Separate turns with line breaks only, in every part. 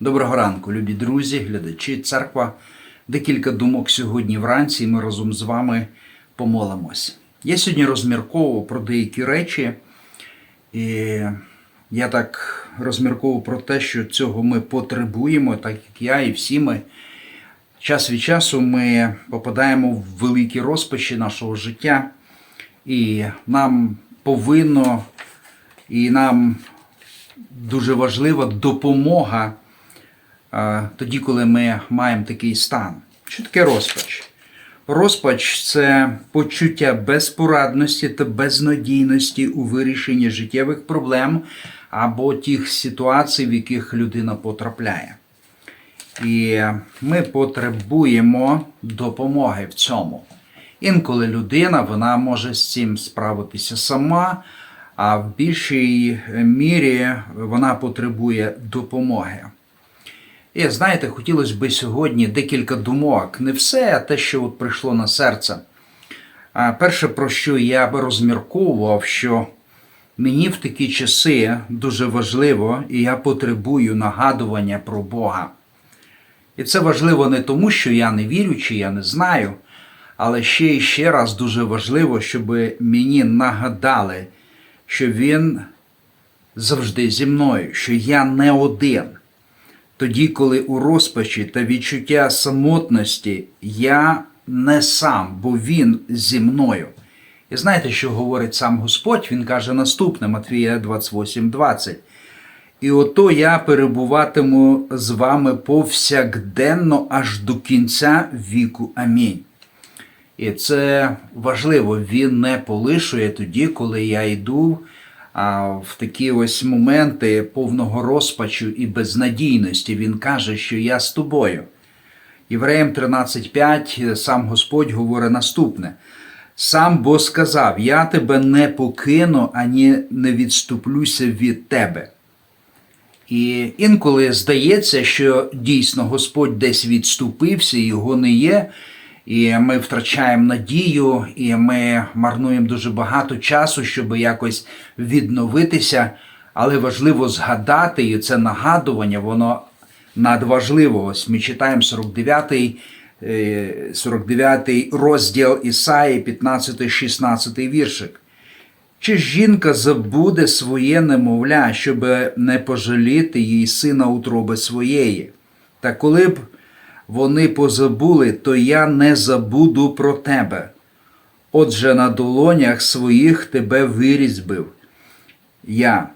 Доброго ранку, любі друзі, глядачі, церква. Декілька думок сьогодні вранці, і ми разом з вами помолимось. Я сьогодні розмірковував про деякі речі, і я так розмірковував про те, що цього ми потребуємо, так як я і всі ми. Час від часу ми попадаємо в великі розпачі нашого життя, і нам повинно, і нам дуже важлива допомога тоді, коли ми маємо такий стан. Що таке розпач? Розпач це почуття безпорадності та безнадійності у вирішенні життєвих проблем або тих ситуацій, в яких людина потрапляє. І ми потребуємо допомоги в цьому. Інколи людина вона може з цим справитися сама, а в більшій мірі вона потребує допомоги. І знаєте, хотілося б сьогодні декілька думок. Не все, а те, що от прийшло на серце. А перше, про що я би розмірковував, що мені в такі часи дуже важливо, і я потребую нагадування про Бога. І це важливо не тому, що я не вірю чи я не знаю, але ще і ще раз дуже важливо, щоб мені нагадали, що Він завжди зі мною, що я не один. Тоді, коли у розпачі та відчуття самотності я не сам, бо Він зі мною. І знаєте, що говорить сам Господь? Він каже наступне Матвія 28,20. І ото я перебуватиму з вами повсякденно аж до кінця віку. Амінь. І це важливо, він не полишує тоді, коли я йду в такі ось моменти повного розпачу і безнадійності. Він каже, що я з тобою. Євреям 13.5 сам Господь говорить наступне. Сам бо сказав: Я тебе не покину, ані не відступлюся від тебе. І інколи здається, що дійсно Господь десь відступився, його не є, і ми втрачаємо надію, і ми марнуємо дуже багато часу, щоб якось відновитися. Але важливо згадати, і це нагадування, воно надважливо. Ось ми читаємо 49-й 49 розділ Ісаї, 15-16 віршик. Чи жінка забуде своє немовля, щоб не пожаліти їй сина утроби своєї? Та коли б вони позабули, то я не забуду про тебе. Отже, на долонях своїх тебе вирізбив я,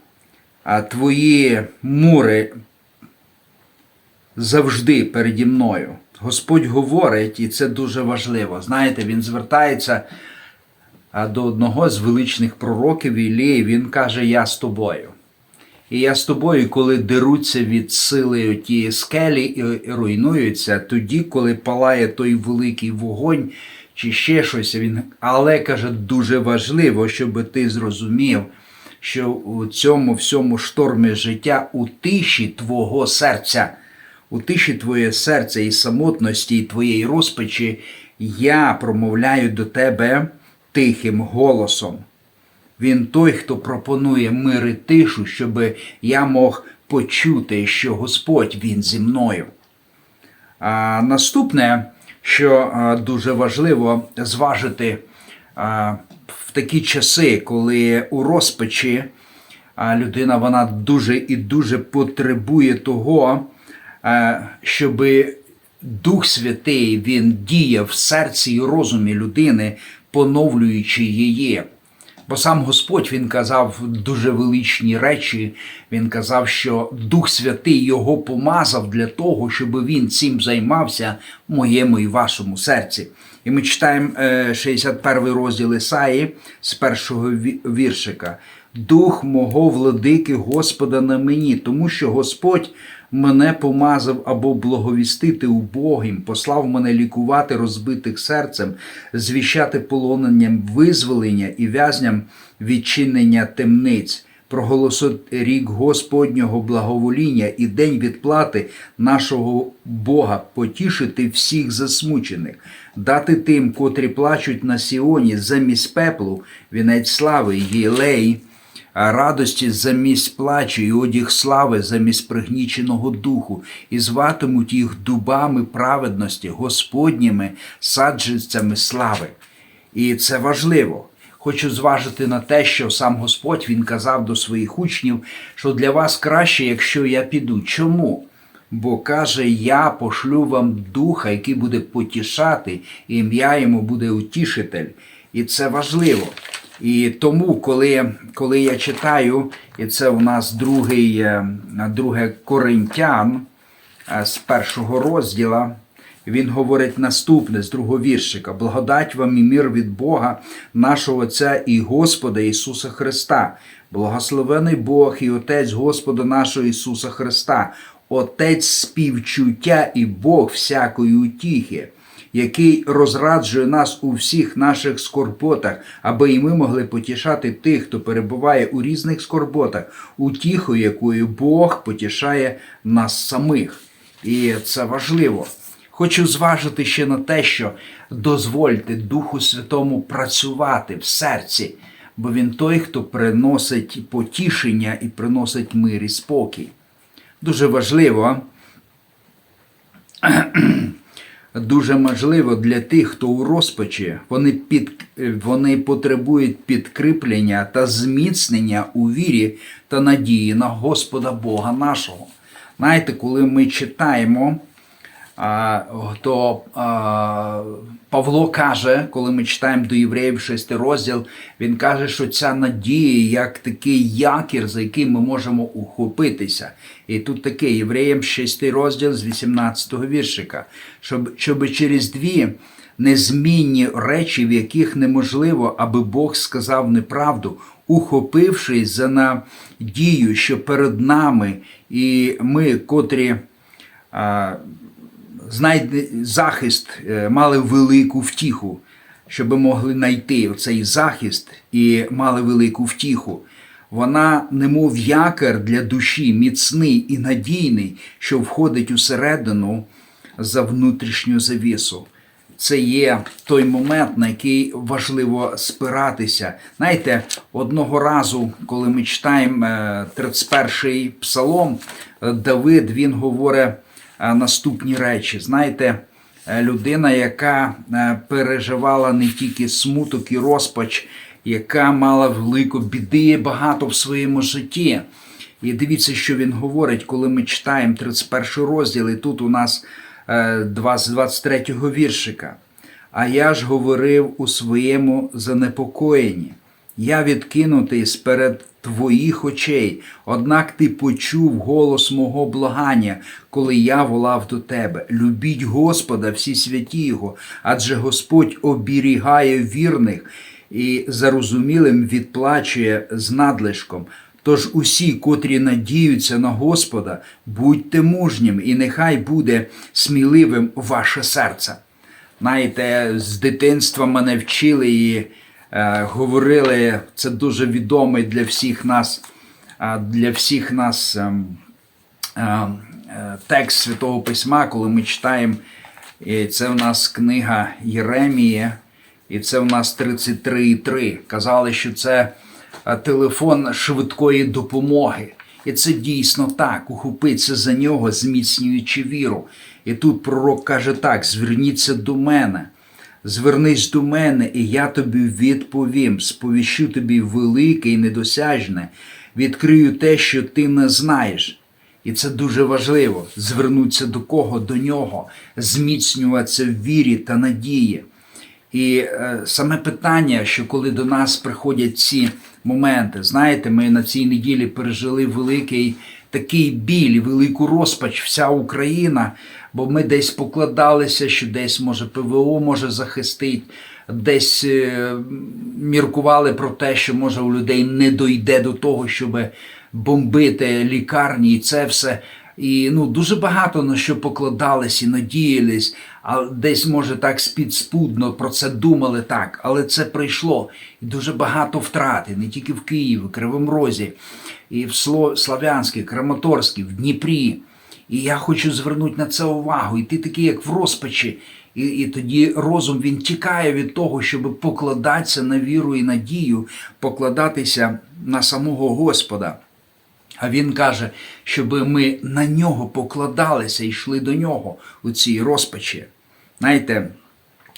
а твої мури завжди переді мною. Господь говорить, і це дуже важливо. Знаєте, він звертається до одного з величних пророків Ілії, він каже: Я з тобою. І я з тобою, коли деруться від сили ті скелі і руйнуються, тоді, коли палає той великий вогонь чи ще щось, він але каже, дуже важливо, щоб ти зрозумів, що у цьому всьому штормі життя у тиші твого серця, у тиші твоє серце і самотності, і твоєї розпачі, я промовляю до тебе тихим голосом. Він той, хто пропонує мир і тишу, щоб я мог почути, що Господь Він зі мною. А Наступне, що дуже важливо зважити в такі часи, коли у розпачі людина вона дуже і дуже потребує того, щоб Дух Святий Він діє в серці і розумі людини, поновлюючи її. Бо сам Господь Він казав дуже величні речі. Він казав, що Дух Святий його помазав для того, щоб він цим займався в моєму і вашому серці. І ми читаємо 61 розділ Ісаї з першого віршика. Дух мого владики Господа на мені, тому що Господь мене помазав або благовістити убогим, послав мене лікувати розбитих серцем, звіщати полоненням визволення і в'язням відчинення темниць. Проголосити рік Господнього благовоління і день відплати нашого Бога, потішити всіх засмучених, дати тим, котрі плачуть на Сіоні замість пеплу, вінець слави, єлей радості замість плачу, і одяг слави замість пригніченого духу, і зватимуть їх дубами праведності, Господніми саджанцями слави. І це важливо. Хочу зважити на те, що сам Господь він казав до своїх учнів, що для вас краще, якщо я піду. Чому? Бо каже, я пошлю вам духа, який буде потішати, і ім'я йому буде утішитель. І це важливо. І тому, коли, коли я читаю, і це у нас другий, е, друге Коринтян е, з першого розділа, він говорить наступне з другого віршика: благодать вам і мир від Бога, нашого Отця і Господа Ісуса Христа, благословений Бог і Отець Господа нашого Ісуса Христа, Отець співчуття і Бог всякої утіхи, який розраджує нас у всіх наших скорботах, аби і ми могли потішати тих, хто перебуває у різних скорботах, утіхою, якою Бог потішає нас самих. І це важливо. Хочу зважити ще на те, що дозвольте Духу Святому працювати в серці, бо він той, хто приносить потішення і приносить мир і спокій. Дуже важливо, дуже можливо для тих, хто у розпачі, вони, під, вони потребують підкріплення та зміцнення у вірі та надії на Господа Бога нашого. Знаєте, коли ми читаємо то Павло каже, коли ми читаємо до євреїв 6 розділ, він каже, що ця надія як такий якір, за яким ми можемо ухопитися. І тут таке євреям 6 розділ з 18 віршика, щоб, щоб через дві незмінні речі, в яких неможливо, аби Бог сказав неправду, ухопившись за надію, що перед нами і ми, котрі. Знайде захист, е, мали велику втіху, щоб могли знайти цей захист і мали велику втіху. Вона, немов якір для душі, міцний і надійний, що входить усередину за внутрішню завісу. Це є той момент, на який важливо спиратися. Знаєте, одного разу, коли ми читаємо 31-й псалом, Давид він говорить наступні речі. Знаєте, е, людина, яка е, переживала не тільки смуток і розпач, яка мала велику біди багато в своєму житті. І дивіться, що він говорить, коли ми читаємо 31 розділ, і тут у нас 23 е, віршика. А я ж говорив у своєму занепокоєнні. Я відкинутий сперед твоїх очей, однак ти почув голос мого благання, коли я волав до тебе. Любіть Господа, всі святі Його, адже Господь оберігає вірних і зарозумілим відплачує з надлишком. Тож усі, котрі надіються на Господа, будьте мужнім, і нехай буде сміливим ваше серце. Знаєте, з дитинства мене вчили і говорили, це дуже відомий для всіх нас, для всіх нас ем, е, текст Святого Письма, коли ми читаємо. І це у нас книга Єремія, і це у нас 33,3. Казали, що це е, телефон швидкої допомоги. І це дійсно так. Ухопиться за нього, зміцнюючи віру. І тут пророк каже так: зверніться до мене. Звернись до мене, і я тобі відповім, сповіщу тобі велике і недосяжне, відкрию те, що ти не знаєш. І це дуже важливо звернутися до кого? До нього, зміцнюватися в вірі та надії. І е, саме питання, що коли до нас приходять ці моменти, знаєте, ми на цій неділі пережили великий такий біль, велику розпач, вся Україна бо ми десь покладалися, що десь може ПВО може захистити, десь е, міркували про те, що може у людей не дойде до того, щоб бомбити лікарні, і це все. І ну дуже багато на що покладались і надіялись, а десь, може, так спідспудно про це думали так, але це прийшло. І дуже багато втрати, не тільки в Києві, в Кривому Розі, і в Слов'янській, Краматорській, в Дніпрі. І я хочу звернути на це увагу. І ти такий, як в розпачі, І, і тоді розум він тікає від того, щоб покладатися на віру і надію, покладатися на самого Господа. А він каже, щоб ми на нього покладалися і йшли до нього у цій розпачі. Знаєте,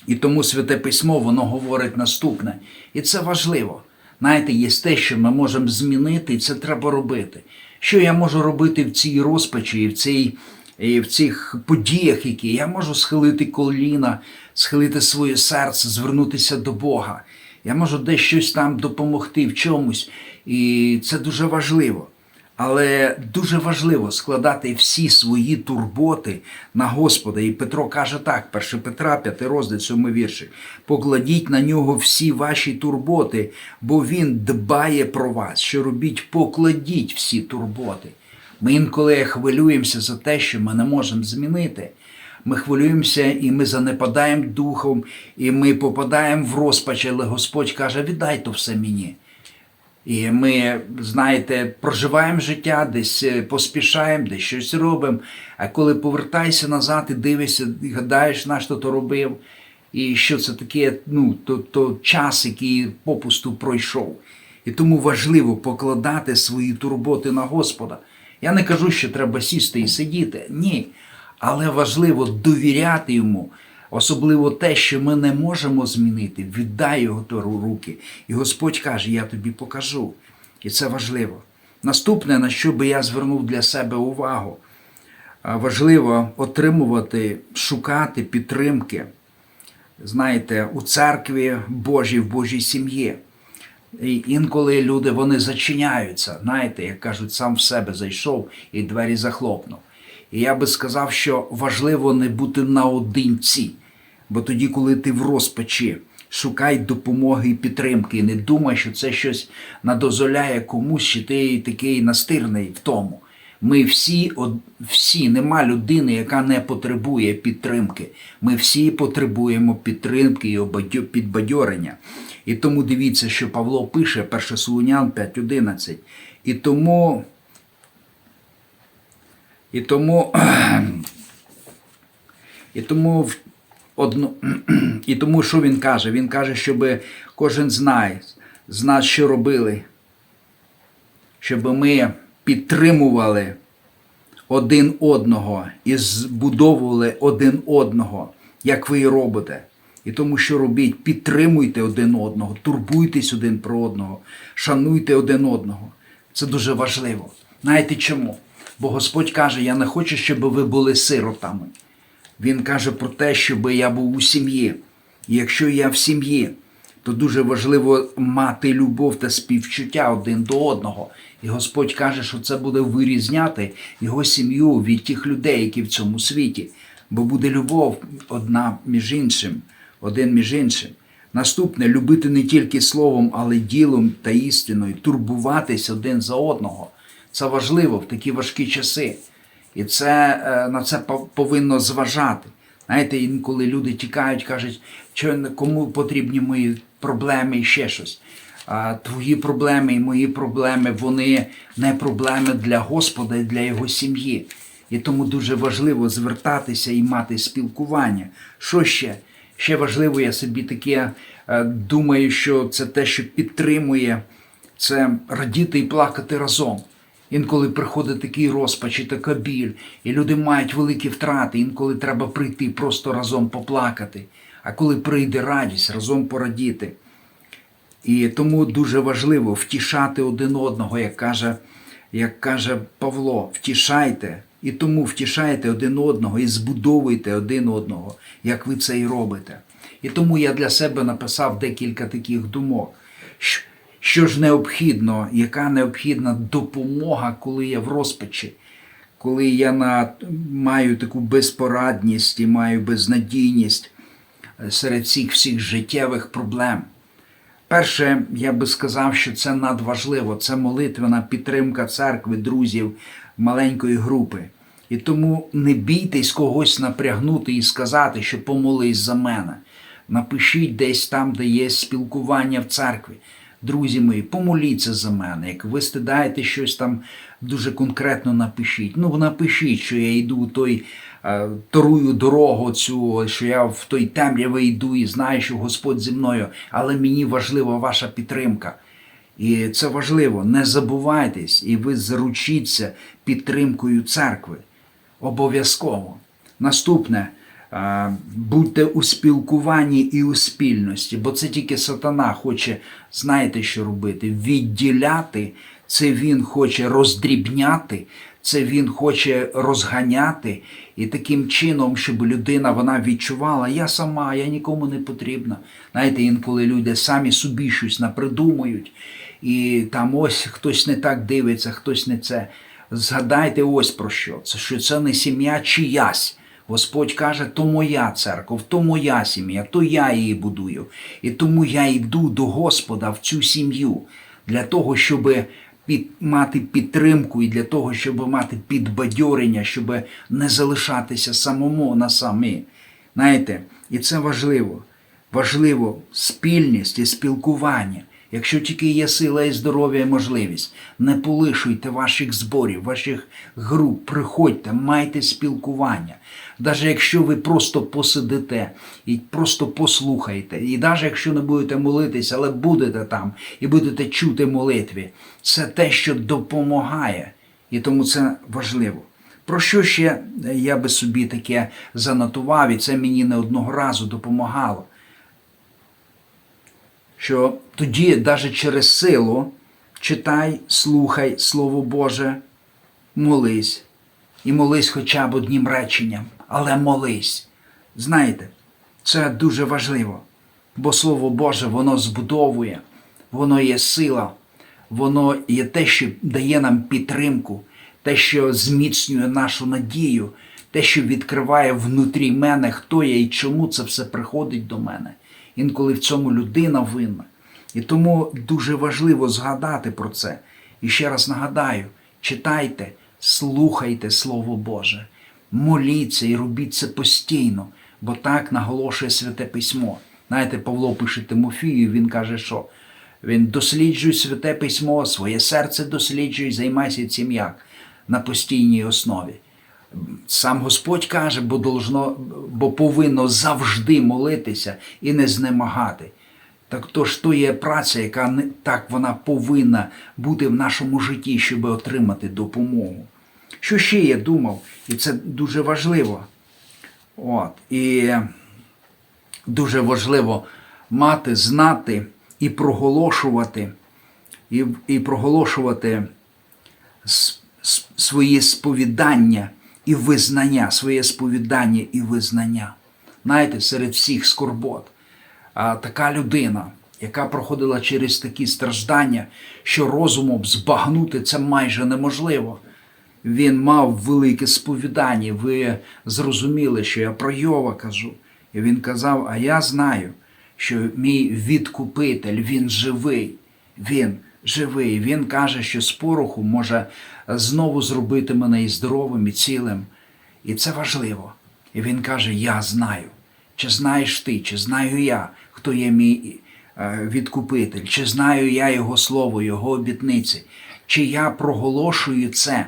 і тому Святе Письмо воно говорить наступне. І це важливо. Знаєте, є те, що ми можемо змінити, і це треба робити. Що я можу робити в цій розпачі, і в, цій, і в цих подіях, які я можу схилити коліна, схилити своє серце, звернутися до Бога. Я можу десь щось там допомогти в чомусь. І це дуже важливо. Але дуже важливо складати всі свої турботи на Господа. І Петро каже так, 1 Петра, 5 розділ, 7 вірші. Покладіть на нього всі ваші турботи, бо він дбає про вас. Що робіть, покладіть всі турботи. Ми інколи хвилюємося за те, що ми не можемо змінити. Ми хвилюємося і ми занепадаємо духом, і ми попадаємо в розпач, але Господь каже: віддай то все мені. І ми, знаєте, проживаємо життя, десь е, поспішаємо, десь щось робимо. А коли повертаєшся назад і дивишся, і гадаєш, на що то робив, і що це таке, ну, то, то час, який попусту пройшов. І тому важливо покладати свої турботи на Господа. Я не кажу, що треба сісти і сидіти. Ні. Але важливо довіряти йому. Особливо те, що ми не можемо змінити, віддай його до руки. І Господь каже, я тобі покажу. І це важливо. Наступне, на що би я звернув для себе увагу, важливо отримувати, шукати підтримки, знаєте, у церкві Божій, в Божій сім'ї. І інколи люди вони зачиняються, знаєте, як кажуть, сам в себе зайшов і двері захлопнув. І я би сказав, що важливо не бути наодинці. Бо тоді, коли ти в розпачі, шукай допомоги і підтримки. І не думай, що це щось надозволяє комусь, чи ти такий настирний в тому. Ми всі, всі, нема людини, яка не потребує підтримки. Ми всі потребуємо підтримки і підбадьорення. І тому дивіться, що Павло пише 1 Солунян 5.11. І тому, і тому І тому одно, і тому що він каже? Він каже, щоб кожен знає, з нас, що робили, щоб ми підтримували один одного і збудовували один одного, як ви і робите. І тому, що робіть, підтримуйте один одного, турбуйтесь один про одного, шануйте один одного. Це дуже важливо. Знаєте чому? Бо Господь каже: Я не хочу, щоб ви були сиротами. Він каже про те, щоб я був у сім'ї. Якщо я в сім'ї, то дуже важливо мати любов та співчуття один до одного. І Господь каже, що це буде вирізняти його сім'ю від тих людей, які в цьому світі. Бо буде любов одна між іншим, один між іншим. Наступне любити не тільки словом, але ділом та істиною, турбуватись один за одного. Це важливо в такі важкі часи. І це, е, на це повинно зважати. Знаєте, інколи люди тікають, кажуть, що кому потрібні мої проблеми і ще щось. А твої проблеми і мої проблеми, вони не проблеми для Господа і для його сім'ї. І тому дуже важливо звертатися і мати спілкування. Що ще? Ще важливо, я собі таке е, думаю, що це те, що підтримує, це радіти і плакати разом. Інколи приходить такий розпач і така біль, і люди мають великі втрати. Інколи треба прийти просто разом поплакати. А коли прийде радість, разом порадіти. І тому дуже важливо втішати один одного, як каже, як каже Павло, втішайте. І тому втішайте один одного і збудовуйте один одного, як ви це і робите. І тому я для себе написав декілька таких думок. Що ж необхідно, яка необхідна допомога, коли я в розпачі, коли я на, маю таку безпорадність і маю безнадійність е, серед цих всіх життєвих проблем. Перше, я би сказав, що це надважливо. Це молитвена підтримка церкви, друзів, маленької групи. І тому не бійтесь когось напрягнути і сказати, що помолись за мене. Напишіть десь там, де є спілкування в церкві. Друзі мої, помоліться за мене. Як ви стидаєте щось там дуже конкретно напишіть. Ну, напишіть, що я йду у той е, торую дорогу цю, що я в той темряві йду і знаю, що Господь зі мною, але мені важлива ваша підтримка. І це важливо. Не забувайтесь, і ви заручіться підтримкою церкви. Обов'язково. Наступне. Будьте у спілкуванні і у спільності, бо це тільки сатана хоче, знаєте, що робити? Відділяти, це він хоче роздрібняти, це він хоче розганяти. І таким чином, щоб людина вона відчувала, я сама, я нікому не потрібна. Знаєте, інколи люди самі собі щось напридумують, і там ось хтось не так дивиться, хтось не це. Згадайте ось про що. Це що це не сім'я чиясь. Господь каже, то моя церква, то моя сім'я, то я її будую. І тому я йду до Господа в цю сім'ю для того, щоб під, мати підтримку і для того, щоб мати підбадьорення, щоб не залишатися самому на самі. Знаєте, і це важливо. Важливо спільність і спілкування. Якщо тільки є сила і здоров'я і можливість, не полишуйте ваших зборів, ваших груп, приходьте, майте спілкування. Навіть якщо ви просто посидите і просто послухаєте, і навіть якщо не будете молитися, але будете там і будете чути молитві, це те, що допомагає. І тому це важливо. Про що ще я би собі таке занотував, і це мені не одного разу допомагало що тоді, навіть через силу, читай, слухай Слово Боже, молись. І молись хоча б одним реченням, але молись. Знаєте, це дуже важливо, бо Слово Боже, воно збудовує, воно є сила, воно є те, що дає нам підтримку, те, що зміцнює нашу надію, те, що відкриває внутрі мене, хто я і чому це все приходить до мене. Інколи в цьому людина винна. І тому дуже важливо згадати про це. І ще раз нагадаю: читайте, слухайте Слово Боже, моліться і робіть це постійно, бо так наголошує Святе Письмо. Знаєте, Павло пише Тимофію, він каже, що він досліджує святе письмо, своє серце досліджує, займайся цим як на постійній основі. Сам Господь каже, бо должно, бо повинно завжди молитися і не знемагати. Так то ж то є праця, яка не так вона повинна бути в нашому житті, щоб отримати допомогу. Що ще я думав, і це дуже важливо. От, І дуже важливо мати, знати і проголошувати, і, і проголошувати свої сповідання і визнання, своє сповідання і визнання. Знаєте, серед всіх скорбот. А така людина, яка проходила через такі страждання, що розумом збагнути це майже неможливо. Він мав велике сповідання. Ви зрозуміли, що я про Йова кажу. І він казав: А я знаю, що мій відкупитель, він живий. Він живий. Він каже, що з пороху може знову зробити мене і здоровим, і цілим. І це важливо. І він каже: Я знаю. Чи знаєш ти, чи знаю я, хто є мій е, відкупитель, чи знаю я Його слово, Його обітниці, чи я проголошую це.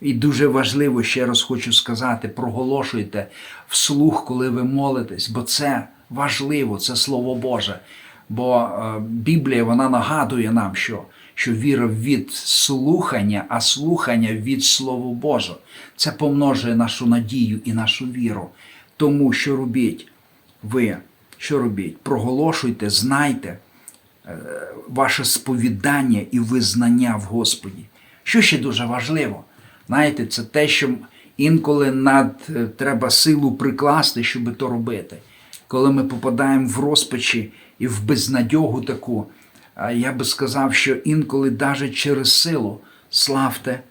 І дуже важливо, ще раз хочу сказати, проголошуйте вслух, коли ви молитесь, бо це важливо, це Слово Боже. Бо е, Біблія вона нагадує нам, що, що віра від слухання, а слухання від Слова Божого. Це помножує нашу надію і нашу віру. Тому що робіть ви, що робіть? Проголошуйте, знайте е, ваше сповідання і визнання в Господі. Що ще дуже важливо? Знаєте, це те, що інколи над е, треба силу прикласти, щоб то робити. Коли ми попадаємо в розпачі і в безнадьогу таку, я би сказав, що інколи навіть через силу славте,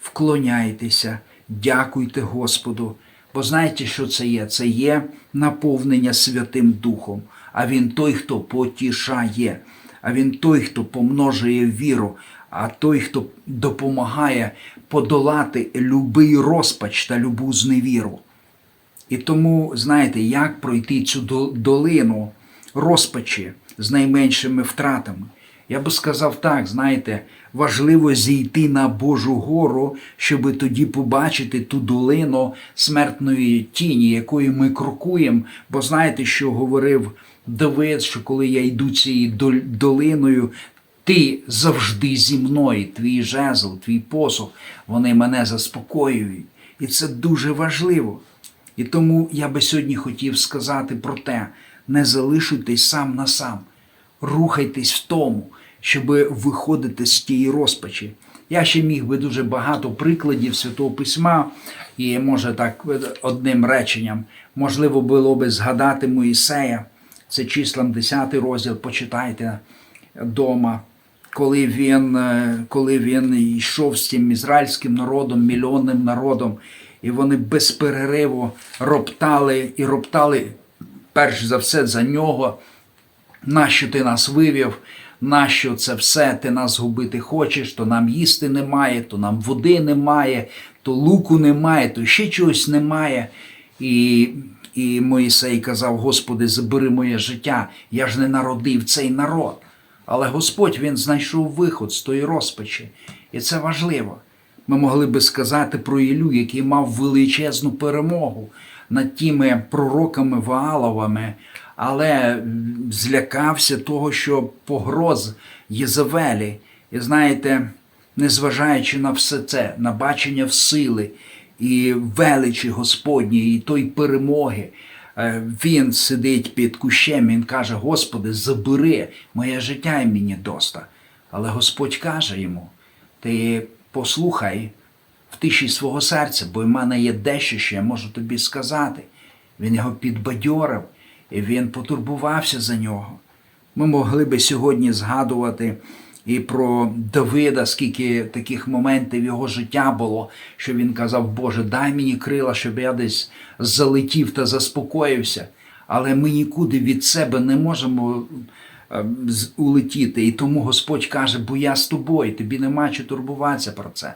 вклоняйтеся, дякуйте Господу. Бо знаєте, що це є? Це є наповнення Святим Духом. А Він той, хто потішає, а Він той, хто помножує віру, а той, хто допомагає подолати любий розпач та любу зневіру. І тому, знаєте, як пройти цю долину розпачі з найменшими втратами? Я би сказав так, знаєте, важливо зійти на Божу гору, щоб тоді побачити ту долину смертної тіні, якою ми крокуємо. Бо знаєте, що говорив Давид, що коли я йду цією долиною, ти завжди зі мною, твій жезл, твій посох, вони мене заспокоюють. І це дуже важливо. І тому я би сьогодні хотів сказати про те: не залишуйтесь сам на сам, рухайтесь в тому, щоб виходити з тієї розпачі. Я ще міг би дуже багато прикладів Святого Письма, і може так одним реченням, можливо, було би згадати Моїсея, це числам 10 розділ, почитайте вдома, коли він, е, коли він йшов з цим ізраїльським народом, мільйонним народом, і вони без перериву роптали і роптали перш за все за нього. Нащо ти нас вивів? Нащо це все ти нас губити хочеш? То нам їсти немає, то нам води немає, то луку немає, то ще чогось немає. І, і Моїсей казав: Господи, забери моє життя, я ж не народив цей народ. Але Господь він знайшов виход з тої розпачі, і це важливо. Ми могли би сказати про Ілю, який мав величезну перемогу над тими пророками Вааловими, але злякався того, що погроз Єзавелі. І знаєте, незважаючи на все це, на бачення в сили і величі Господньої, і той перемоги, е, він сидить під кущем, він каже: Господи, забери моє життя і мені доста. Але Господь каже йому: Ти послухай в тиші свого серця, бо в мене є дещо, що я можу тобі сказати. Він його підбадьорив, і він потурбувався за нього. Ми могли би сьогодні згадувати і про Давида, скільки таких моментів його життя було, що він казав, Боже, дай мені крила, щоб я десь залетів та заспокоївся. Але ми нікуди від себе не можемо е, улетіти. І тому Господь каже, бо я з тобою, тобі нема що турбуватися про це.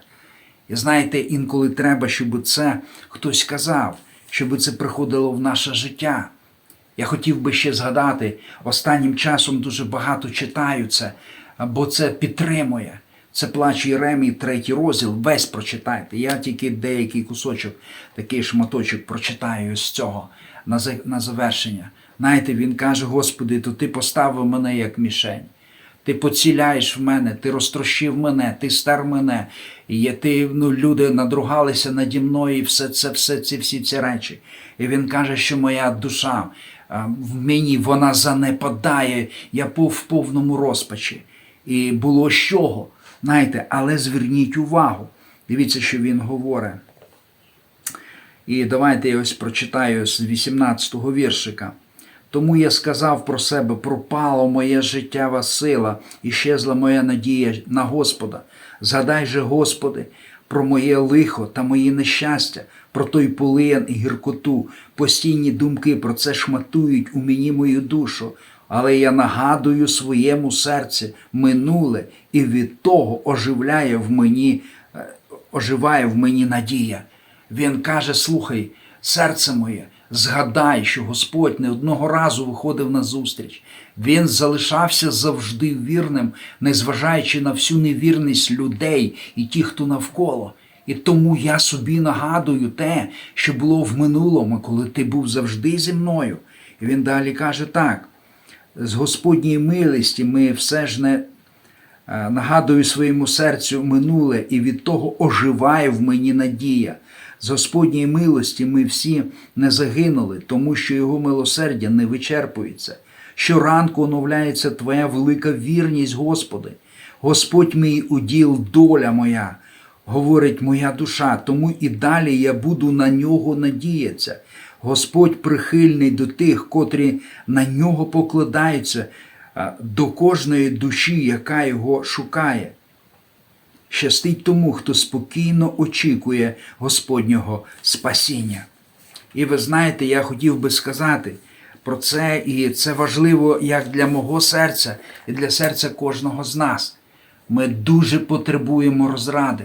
І знаєте, інколи треба, щоб це хтось казав, щоб це приходило в наше життя. Я хотів би ще згадати, останнім часом дуже багато читаю це, бо це підтримує. Це плач Єремії, третій розділ, весь прочитайте. Я тільки деякий кусочок, такий шматочок прочитаю з цього на, за- на завершення. Знаєте, він каже: Господи, то ти поставив мене як мішень. Ти поціляєш в мене, ти розтрощив мене, ти стар мене. І є ти, ну, люди надругалися наді мною, і все це, все ці, всі ці речі. І він каже, що моя душа в мені вона занепадає, я в повному розпачі. І було з чого. Знаєте, але зверніть увагу. Дивіться, що він говорить. І давайте я ось прочитаю з 18-го віршика. Тому я сказав про себе: пропало моє життєва сила, і щезла моя надія на Господа. Згадай же, Господи, про моє лихо та мої нещастя, про той полин і гіркоту. Постійні думки про це шматують у мені мою душу. Але я нагадую своєму серці минуле, і від того оживляє в мені, е, оживає в мені надія. Він каже: слухай, серце моє, згадай, що Господь не одного разу виходив на зустріч. Він залишався завжди вірним, незважаючи на всю невірність людей і ті, хто навколо. І тому я собі нагадую те, що було в минулому, коли ти був завжди зі мною. І він далі каже так: з Господньої милості ми все ж не Е, нагадую своєму серцю минуле, і від того оживає в мені надія. З Господньої милості ми всі не загинули, тому що Його милосердя не вичерпується. Щоранку оновляється Твоя велика вірність, Господи. Господь мій уділ, доля моя, говорить моя душа, тому і далі я буду на нього надіятися. Господь прихильний до тих, котрі на нього покладаються, до кожної душі, яка його шукає. Щастить тому, хто спокійно очікує Господнього спасіння. І ви знаєте, я хотів би сказати про це, і це важливо як для мого серця, і для серця кожного з нас. Ми дуже потребуємо розради.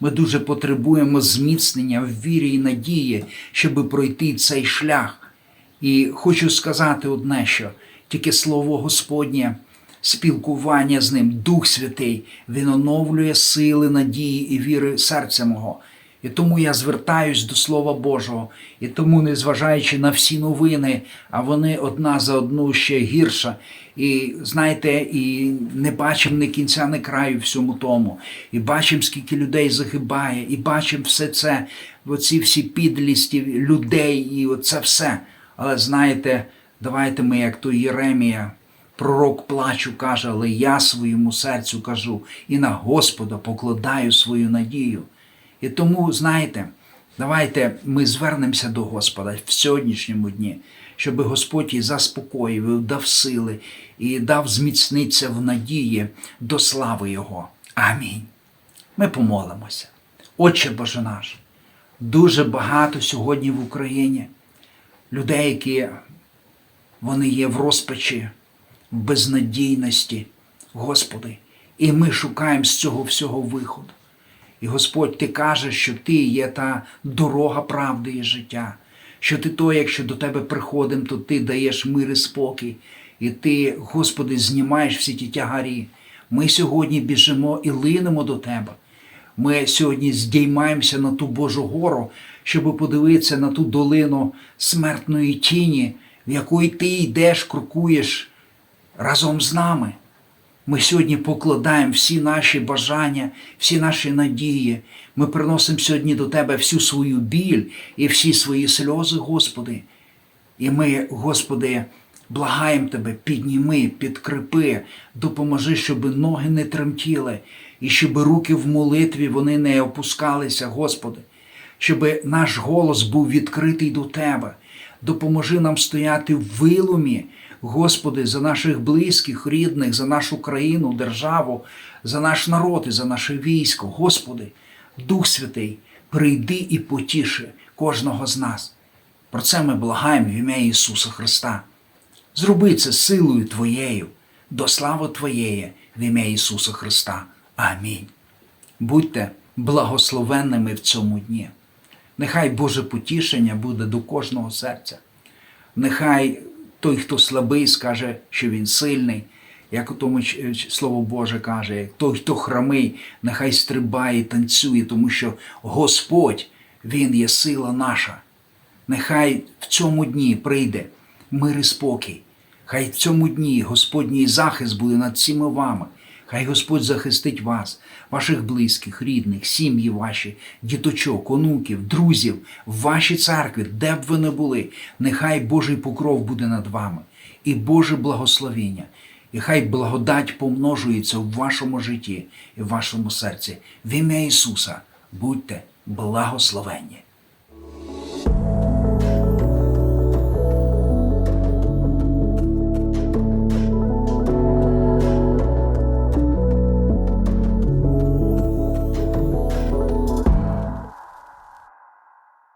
Ми дуже потребуємо зміцнення в вірі і надії, щоб пройти цей шлях. І хочу сказати одне, що тільки слово Господнє спілкування з ним. Дух Святий, Він оновлює сили, надії і віри серця мого. І тому я звертаюсь до Слова Божого, і тому, незважаючи на всі новини, а вони одна за одну ще гірша. І знаєте, і не бачимо ні кінця, ні краю всьому тому. І бачимо, скільки людей загибає, і бачимо все це, оці всі підлісті людей, і оце все. Але знаєте, давайте ми, як то Єремія, пророк плачу каже, але я своєму серцю кажу, і на Господа покладаю свою надію. І тому, знаєте, давайте ми звернемося до Господа в сьогоднішньому дні, щоб Господь і заспокоїв, дав сили і дав зміцнитися в надії до слави Його. Амінь. Ми помолимося. Отче Боже наш, дуже багато сьогодні в Україні людей, які вони є в розпачі, в безнадійності, Господи, і ми шукаємо з цього всього виходу. І Господь, Ти кажеш, що Ти є та дорога правди і життя, що Ти той, якщо до Тебе приходимо, то Ти даєш мир і спокій, і Ти, Господи, знімаєш всі ті тягарі. Ми сьогодні біжимо і линемо до Тебе. Ми сьогодні здіймаємося на ту Божу гору, щоб подивитися на ту долину смертної тіні, в якої ти йдеш, крокуєш разом з нами. Ми сьогодні покладаємо всі наші бажання, всі наші надії. Ми приносимо сьогодні до Тебе всю свою біль і всі свої сльози, Господи. І ми, Господи, благаємо Тебе, підніми, підкріпи, допоможи, щоб ноги не тремтіли, і щоб руки в молитві вони не опускалися, Господи, щоб наш голос був відкритий до Тебе. Допоможи нам стояти в вилумі, Господи, за наших близьких, рідних, за нашу країну, державу, за наш народ і за наше військо. Господи, Дух Святий, прийди і потіши кожного з нас. Про це ми благаємо в ім'я Ісуса Христа. Зроби це силою Твоєю, до слави Твоєї в ім'я Ісуса Христа. Амінь. Будьте благословенними в цьому дні. Нехай Боже потішення буде до кожного серця. Нехай той, хто слабий, скаже, що він сильний, як у тому ч- Слово Боже каже, той, хто хромий, нехай стрибає, танцює, тому що Господь, Він є сила наша. Нехай в цьому дні прийде мир і спокій. Хай в цьому дні Господній захист буде над всіма вами. Хай Господь захистить вас, ваших близьких, рідних, сім'ї ваші, діточок, онуків, друзів, в вашій церкві, де б ви не були. Нехай Божий покров буде над вами і Боже благословіння. І хай благодать помножується в вашому житті і в вашому серці. В ім'я Ісуса будьте благословенні.